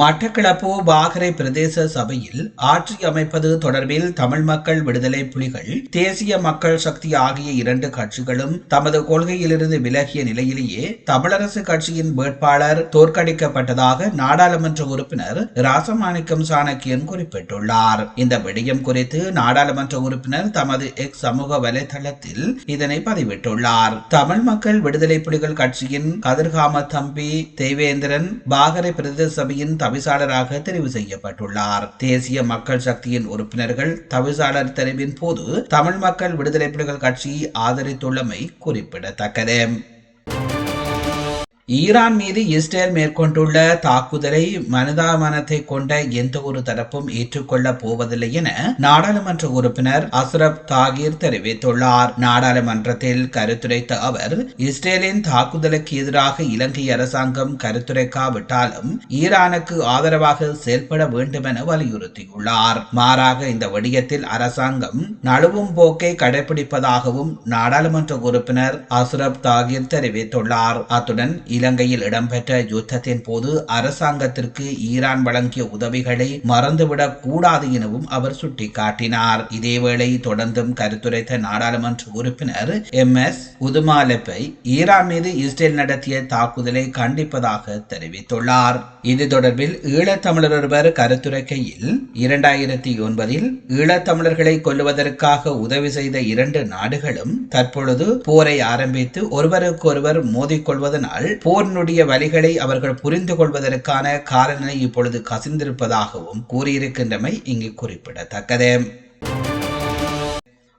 மட்டக்களப்பு வாகரை பிரதேச சபையில் ஆட்சி அமைப்பது தொடர்பில் தமிழ் மக்கள் விடுதலை புலிகள் தேசிய மக்கள் சக்தி ஆகிய இரண்டு கட்சிகளும் தமது கொள்கையிலிருந்து விலகிய நிலையிலேயே தமிழரசு கட்சியின் வேட்பாளர் தோற்கடிக்கப்பட்டதாக நாடாளுமன்ற உறுப்பினர் ராசமாணிக்கம் சாணக்கியன் குறிப்பிட்டுள்ளார். இந்த விடயம் குறித்து நாடாளுமன்ற உறுப்பினர் தமது எக்ஸ் சமூக வலைதளத்தில் இதனை பதிவிட்டுள்ளார். தமிழ் மக்கள் விடுதலை புலிகள் கட்சியின் கதிர்காம தம்பி தேவேந்திரன் பாகரை பிரதேச சபையின் தவிசாளராக தெரிவு செய்யப்பட்டுள்ளார். தேசிய மக்கள் சக்தியின் உறுப்பினர்கள் தவிசாளர் தெரிவின் போது தமிழ் மக்கள் விடுதலை புலிகள் கட்சியை ஆதரித்துள்ளமை குறிப்பிடத்தக்கது. ஈரான் மீது இஸ்ரேல் மேற்கொண்டுள்ள தாக்குதலை மனிதாமனத்தை கொண்ட எந்த ஒரு தரப்பும் ஏற்றுக்கொள்ளப் போவதில்லை என நாடாளுமன்ற உறுப்பினர் அஸ்ரப் தாகிர் தெரிவித்துள்ளார். நாடாளுமன்றத்தில் கருத்துரைத்த அவர் இஸ்ரேலின் தாக்குதலுக்கு எதிராக இலங்கை அரசாங்கம் கருத்துரைக்காவிட்டாலும் ஈரானுக்கு ஆதரவாக செயல்பட வேண்டும் என வலியுறுத்தியுள்ளார். மாறாக இந்த விடயத்தில் அரசாங்கம் நழுவும் போக்கை கடைபிடிப்பதாகவும் நாடாளுமன்ற உறுப்பினர் அஸ்ரப் தாகிர் தெரிவித்துள்ளார். அத்துடன் இலங்கையில் இடம்பெற்ற யுத்தத்தின் போது அரசாங்கத்திற்கு ஈரான் வழங்கிய உதவிகளை மறந்துவிடக் கூடாது எனவும் அவர் சுட்டிக்காட்டினார். இதேவேளை தொடர்ந்தும் கருத்துரைத்த நாடாளுமன்ற உறுப்பினர் எம். எஸ். உதுமாலப்பை ஈரான் மீது இஸ்ரேல் நடத்திய தாக்குதலை கண்டிப்பதாக தெரிவித்துள்ளார். இது தொடர்பில் ஈழத்தமிழர் ஒருவர் கருத்துரைக்கையில் இரண்டாயிரத்தி ஒன்பதில் ஈழத்தமிழர்களை கொல்லுவதற்காக உதவி செய்த இரண்டு நாடுகளும் தற்பொழுது போரை ஆரம்பித்து ஒருவருக்கொருவர் மோதிக்கொள்வதனால் போரினுடைய வழிகளை அவர்கள் புரிந்து கொள்வதற்கான காலநிலை இப்பொழுது கசிந்திருப்பதாகவும் கூறியிருக்கின்றமை இங்கு குறிப்பிடத்தக்கது.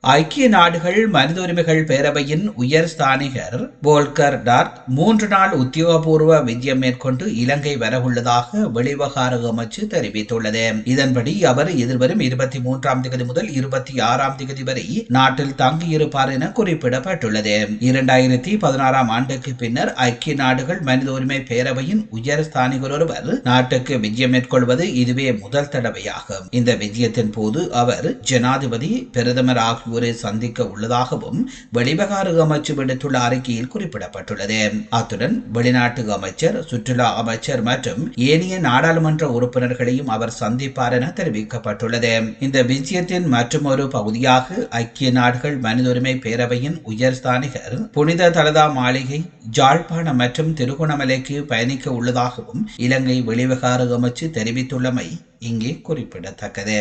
ஐக்கிய நாடுகள் மனித உரிமைகள் பேரவையின் உயர் ஸ்தானிகர் போல்கர் டார்க் மூன்று நாள் உத்தியோகபூர்வ விஜயம் மேற்கொண்டு இலங்கை வரவுள்ளதாக வெளிவகார அமைச்சு தெரிவித்துள்ளது. இதன்படி அவர் எதிர்வரும் இருபத்தி மூன்றாம் தேதி முதல் இருபத்தி ஆறாம் தேதி வரை நாட்டில் தங்கியிருப்பார் என குறிப்பிடப்பட்டுள்ளது. இரண்டாயிரத்தி பதினாறாம் ஆண்டுக்கு பின்னர் ஐக்கிய நாடுகள் மனித உரிமை பேரவையின் உயர் ஸ்தானிகர் ஒருவர் நாட்டுக்கு விஜயம் மேற்கொள்வது இதுவே முதல் தடவையாகும். இந்த விஜயத்தின் போது அவர் ஜனாதிபதி பிரதமர் ஆகியோர் ஆகியோரை சந்திக்க உள்ளதாகவும் வெளிவகார அமைச்சு விடுத்துள்ள அறிக்கையில் குறிப்பிடப்பட்டுள்ளது. அத்துடன் வெளிநாட்டு அமைச்சர் சுற்றுலா அமைச்சர் மற்றும் ஏனைய நாடாளுமன்ற உறுப்பினர்களையும் அவர் சந்திப்பார் என தெரிவிக்கப்பட்டுள்ளது. இந்த விஜயத்தின் மற்றும் ஒரு பகுதியாக ஐக்கிய நாடுகள் மனித உரிமை பேரவையின் உயர்ஸ்தானிகர் புனித தலதா மாளிகை ஜாழ்ப்பாணம் மற்றும் திருகோணமலைக்கு பயணிக்க உள்ளதாகவும் இலங்கை வெளிவகார அமைச்சு தெரிவித்துள்ளமை இங்கே குறிப்பிடத்தக்கது.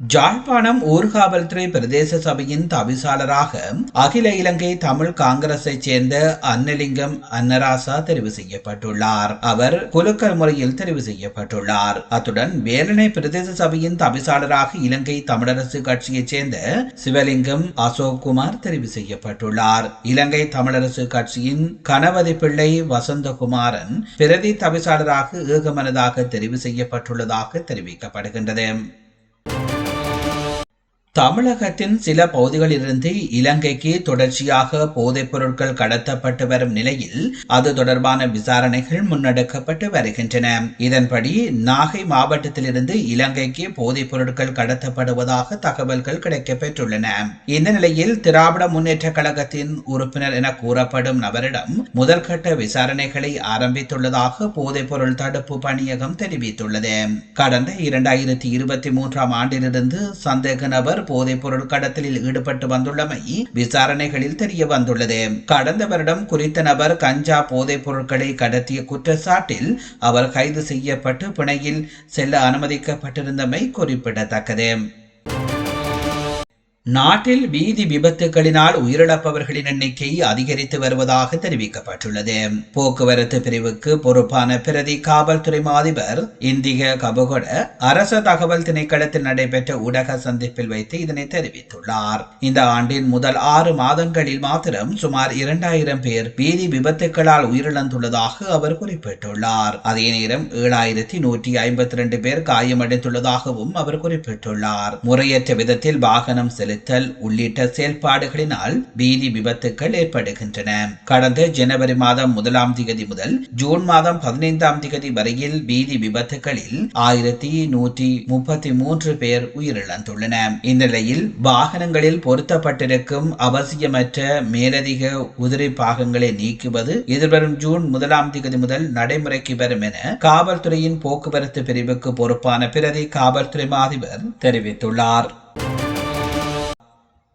ஜாழ்ப்பாணம் ஊர்காவல்துறை பிரதேச சபையின் தவிசாளராக அகில இலங்கை தமிழ் காங்கிரஸை சேர்ந்த அன்னலிங்கம் அன்னராசா தெரிவு செய்யப்பட்டுள்ளார். அவர் குலுக்கல் முறையில் தெரிவு செய்யப்பட்டுள்ளார். அத்துடன் வேலனை பிரதேச சபையின் தவிசாளராக இலங்கை தமிழரசு கட்சியைச் சேர்ந்த சிவலிங்கம் அசோக் குமார் தெரிவு செய்யப்பட்டுள்ளார். இலங்கை தமிழரசு கட்சியின் கணபதி பிள்ளை வசந்தகுமாரன் பிரதி தவிசாளராக ஏகமனதாக தெரிவு செய்யப்பட்டுள்ளதாக தெரிவிக்கப்படுகின்றது. தமிழகத்தின் சில பகுதிகளிலிருந்து இலங்கைக்கு தொடர்ச்சியாக போதைப் பொருட்கள் கடத்தப்பட்டு வரும் நிலையில் அது தொடர்பான விசாரணைகள் முன்னெடுக்கப்பட்டு வருகின்றன. இதன்படி நாகை மாவட்டத்திலிருந்து இலங்கைக்கு போதைப் பொருட்கள் கடத்தப்படுவதாக தகவல்கள் கிடைக்கப்பெற்றுள்ளன. இந்த நிலையில் திராவிட முன்னேற்ற கழகத்தின் உறுப்பினர் என கூறப்படும் நபரிடம் முதல்கட்ட விசாரணைகளை ஆரம்பித்துள்ளதாக போதைப் பொருள் தடுப்பு பணியகம் தெரிவித்துள்ளது. கடந்த இரண்டாயிரத்தி இருபத்தி மூன்றாம் ஆண்டிலிருந்து சந்தேக நபர் போதைப் பொருள் கடத்தலில் ஈடுபட்டு வந்துள்ளமை விசாரணைகளில் தெரிய வந்துள்ளது. கடந்த வருடம் குறித்த நபர் கஞ்சா போதைப் பொருட்களை கடத்திய குற்றச்சாட்டில் அவர் கைது செய்யப்பட்டு பிணையில் செல்ல அனுமதிக்கப்பட்டிருந்தமை குறிப்பிடத்தக்கது. நாட்டில் வீதி விபத்துகளினால் உயிரிழப்பவர்களின் எண்ணிக்கை அதிகரித்து வருவதாக தெரிவிக்கப்பட்டுள்ளது. போக்குவரத்து பிரிவுக்கு பொறுப்பான பிரதி காவல்துறை அதிபர் இந்திய கபகொட அரச தகவல் திணைக்களத்தில் நடைபெற்ற ஊடக சந்திப்பில் வைத்து இதனை தெரிவித்துள்ளார். இந்த ஆண்டின் முதல் ஆறு மாதங்களில் மாத்திரம் சுமார் இரண்டாயிரம் பேர் வீதி விபத்துகளால் உயிரிழந்துள்ளதாக அவர் குறிப்பிட்டுள்ளார். அதே நேரம் ஏழாயிரத்தி நூற்றி ஐம்பத்தி ரெண்டு பேர் காயமடைந்துள்ளதாகவும் அவர் குறிப்பிட்டுள்ளார். முறையற்ற விதத்தில் வாகனம் செலுத்தி தாக்குப்பிடித்தல் உள்ளிட்ட செயல்பாடுகளினால் வீதி விபத்துக்கள் ஏற்படுகின்றன. கடந்த ஜனவரி மாதம் முதலாம் திகதி முதல் ஜூன் மாதம் பதினைந்தாம் திகதி வரையில் வீதி விபத்துகளில் ஆயிரத்தி நூற்றி முப்பத்தி மூன்று பேர் உயிரிழந்துள்ளன. இந்நிலையில் வாகனங்களில் பொருத்தப்பட்டிருக்கும் அவசியமற்ற மேலதிக உதிரி பாகங்களை நீக்குவது எதிர்வரும் ஜூன் முதலாம் திகதி முதல் நடைமுறைக்கு வரும் என காவல்துறையின் போக்குவரத்து பிரிவுக்கு பொறுப்பான பிரதி காவல்துறை மாதிபர் தெரிவித்துள்ளார்.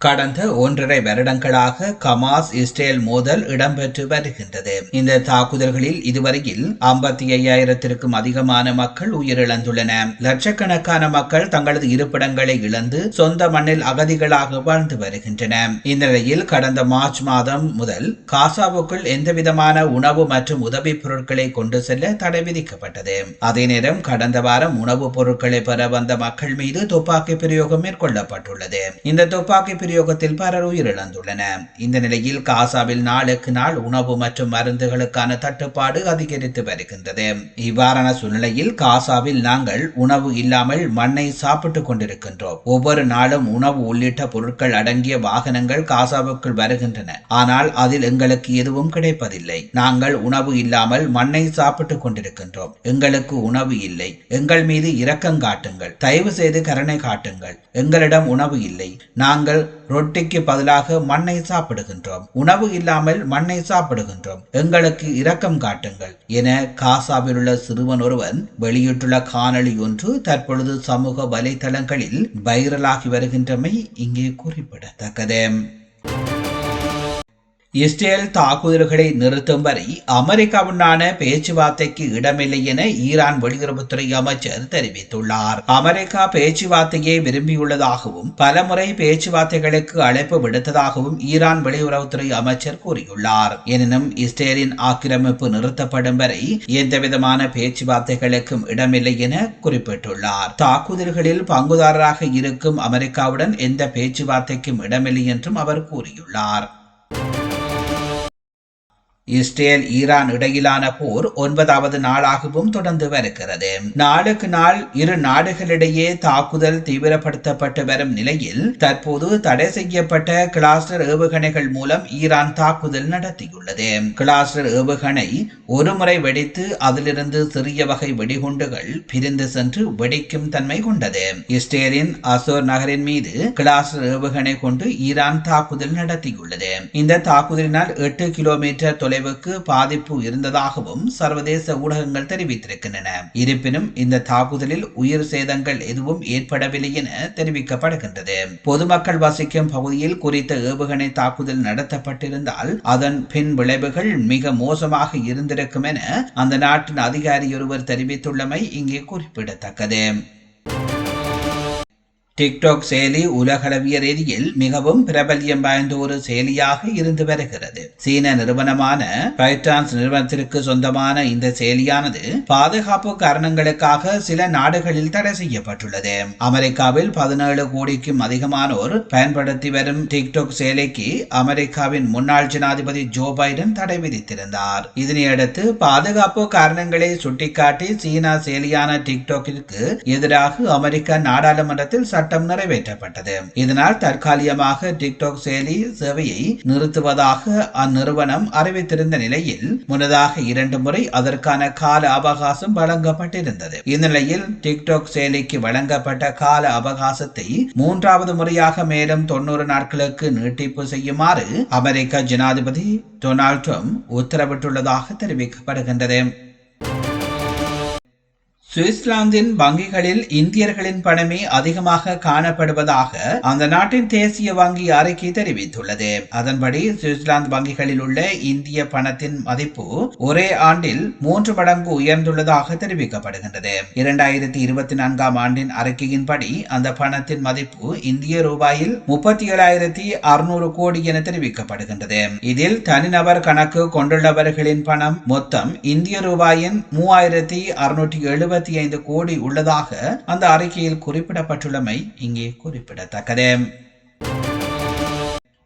கடந்த ஒன்றரை வருடங்களாக கமாஸ் இஸ்ரேல் மோதல் இடம்பெற்று வருகின்றது. இந்த தாக்குதல்களில் இதுவரையில் ஐம்பத்தி ஐயாயிரத்திற்கும் அதிகமான மக்கள் உயிரிழந்துள்ளன. லட்சக்கணக்கான மக்கள் தங்களது இருப்பிடங்களை இழந்து சொந்த மண்ணில் அகதிகளாக வாழ்ந்து வருகின்றன. இந்நிலையில் கடந்த மார்ச் மாதம் முதல் காசாவுக்குள் எந்தவிதமான உணவு மற்றும் உதவி பொருட்களை கொண்டு செல்ல தடை விதிக்கப்பட்டது. அதே நேரம் கடந்த வாரம் உணவுப் பொருட்களை பெற வந்த மக்கள் மீது துப்பாக்கி பிரயோகம் மேற்கொள்ளப்பட்டுள்ளது. இந்த துப்பாக்கி பிரயோகத்தில் பலர் உயிரிழந்துள்ளனர் இந்த நிலையில் காசாவில் நாளுக்கு நாள் உணவு மற்றும் மருந்துகளுக்கான தட்டுப்பாடு அதிகரித்து வருகின்றது. இவ்வாறான சூழ்நிலையில் காசாவில் நாங்கள் உணவு இல்லாமல் மண்ணை சாப்பிட்டுக் கொண்டிருக்கின்றோம். ஒவ்வொரு நாளும் உணவு உள்ளிட்ட பொருட்கள் அடங்கிய வாகனங்கள் காசாவுக்குள் வருகின்றன. ஆனால் அதில் எங்களுக்கு எதுவும் கிடைப்பதில்லை. நாங்கள் உணவு இல்லாமல் மண்ணை சாப்பிட்டுக் கொண்டிருக்கின்றோம். எங்களுக்கு உணவு இல்லை. எங்கள் மீது இரக்கம் காட்டுங்கள். தயவு செய்து கருணை காட்டுங்கள். எங்களிடம் உணவு இல்லை. நாங்கள் ரொட்டிக்கு பதிலாக மண்ணை சாப்பிடுகின்றோம். உணவு இல்லாமல் மண்ணை சாப்பிடுகின்றோம். எங்களுக்கு இரக்கம் காட்டுங்கள். என காசாவில் உள்ள சிறுவன் ஒருவன் வெளியிட்டுள்ள காணொளி ஒன்று தற்பொழுது சமூக வலைதளங்களில் வைரலாகி வருகின்றமை இங்கே குறிப்பிடத்தக்கது. இஸ்ரேல் தாக்குதல்களை நிறுத்தும் வரை அமெரிக்காவுடனான பேச்சுவார்த்தைக்கு இடமில்லை என ஈரான் வெளியுறவுத்துறை அமைச்சர் தெரிவித்துள்ளார். அமெரிக்கா பேச்சுவார்த்தையை விரும்பியுள்ளதாகவும் பலமுறை பேச்சுவார்த்தைகளுக்கு அழைப்பு விடுத்ததாகவும் ஈரான் வெளியுறவுத்துறை அமைச்சர் கூறியுள்ளார். எனினும் இஸ்ரேலின் ஆக்கிரமிப்பு நிறுத்தப்படும் வரை எந்தவிதமான பேச்சுவார்த்தைகளுக்கும் இடமில்லை என குறிப்பிட்டுள்ளார். தாக்குதல்களில் பங்குதாரராக இருக்கும் அமெரிக்காவுடன் எந்த பேச்சுவார்த்தைக்கும் இடமில்லை என்றும் அவர் கூறியுள்ளார். இஸ்ரேல் ஈரான் இடையிலான போர் ஒன்பதாவது நாளாகவும் தொடர்ந்து வருகிறது. நாளுக்கு நாள் இரு நாடுகளிடையே தாக்குதல் தீவிரப்படுத்தப்பட்டு வரும் நிலையில் தற்போது தடை செய்யப்பட்ட கிளாஸ்டர் ஏவுகணைகள் மூலம் ஈரான் தாக்குதல் நடத்தியுள்ளது. கிளாஸ்டர் ஏவுகணை ஒருமுறை வெடித்து அதிலிருந்து சிறிய வகை வெடிகுண்டுகள் பிரிந்து சென்று வெடிக்கும் தன்மை கொண்டது. இஸ்ரேலின் அசோர் நகரின் மீது கிளாஸ்டர் ஏவுகணை கொண்டு ஈரான் தாக்குதல் நடத்தியுள்ளது. இந்த தாக்குதலினால் எட்டு கிலோமீட்டர் தொலை தொலைவுக்கு பாதிப்பு இருந்ததாகவும் சர்வதேச ஊடகங்கள் தெரிவித்திருக்கின்றன. இருப்பினும் இந்த தாக்குதலில் உயிர் சேதங்கள் எதுவும் ஏற்படவில்லை என தெரிவிக்கப்படுகின்றது. பொதுமக்கள் வசிக்கும் பகுதியில் குறித்த ஏவுகணை தாக்குதல் நடத்தப்பட்டிருந்தால் அதன் பின் விளைவுகள் மிக மோசமாக இருந்திருக்கும் என அந்த நாட்டின் அதிகாரி ஒருவர் தெரிவித்துள்ளமை இங்கே குறிப்பிடத்தக்கது. டிக்டாக் செயலி உலகளவிய ரீதியில் மிகவும் பிரபல்யம் வாய்ந்த ஒரு செயலியாக இருந்து வருகிறது. சீன நிறுவனமான பைட்டான்ஸ் நிறுவனத்திற்கு சொந்தமான இந்த செயலியானது பாதுகாப்பு காரணங்களுக்காக சில நாடுகளில் தடை செய்யப்பட்டுள்ளது. அமெரிக்காவில் பதினேழு கோடிக்கும் அதிகமானோர் பயன்படுத்தி வரும் டிக்டாக் செயலிக்கு அமெரிக்காவின் முன்னாள் ஜனாதிபதி ஜோ பைடன் தடை விதித்திருந்தார். இதனையடுத்து பாதுகாப்பு காரணங்களை சுட்டிக்காட்டி சீனா செயலியான டிக்டாக்கிற்கு எதிராக அமெரிக்க நாடாளுமன்றத்தில் சட்டம் நிறைவேற்றப்பட்டது. இதனால் தற்காலிகமாக டிக்டாக் செயலி சேவையை நிறுத்துவதாக அந்நிறுவனம் அறிவித்திருந்த நிலையில் முன்னதாக இரண்டு முறை அதற்கான கால அவகாசம் வழங்கப்பட்டிருந்தது. இந்நிலையில் டிக்டாக் செயலிக்கு வழங்கப்பட்ட கால அவகாசத்தை மூன்றாவது முறையாக மேலும் தொண்ணூறு நாட்களுக்கு நீட்டிப்பு செய்யுமாறு அமெரிக்க ஜனாதிபதி டொனால்ட் ட்ரம்ப் உத்தரவிட்டுள்ளதாக தெரிவிக்கப்படுகின்றது. சுவிட்சர்லாந்தின் வங்கிகளில் இந்தியர்களின் பணமே அதிகமாக காணப்படுவதாக அந்த நாட்டின் தேசிய வங்கி அறிக்கை தெரிவித்துள்ளது. அதன்படி சுவிட்சர்லாந்து வங்கிகளில் உள்ள இந்திய பணத்தின் மதிப்பு ஒரே ஆண்டில் மூன்று மடங்கு உயர்ந்துள்ளதாக தெரிவிக்கப்படுகின்றது. இரண்டாயிரத்தி இருபத்தி நான்காம் ஆண்டின் அறிக்கையின்படி அந்த பணத்தின் மதிப்பு இந்திய ரூபாயில் முப்பத்தி ஏழாயிரத்தி அறுநூறு கோடி என தெரிவிக்கப்படுகின்றது. இதில் தனிநபர் கணக்கு கொண்டுள்ளவர்களின் பணம் மொத்தம் இந்திய ரூபாயின் மூவாயிரத்தி அறுநூற்றி எழுபத்தி இருபத்தி ஐந்து கோடி உள்ளதாக அந்த அறிக்கையில் குறிப்பிடப்பட்டுள்ளமை இங்கே குறிப்பிடத்தக்கது.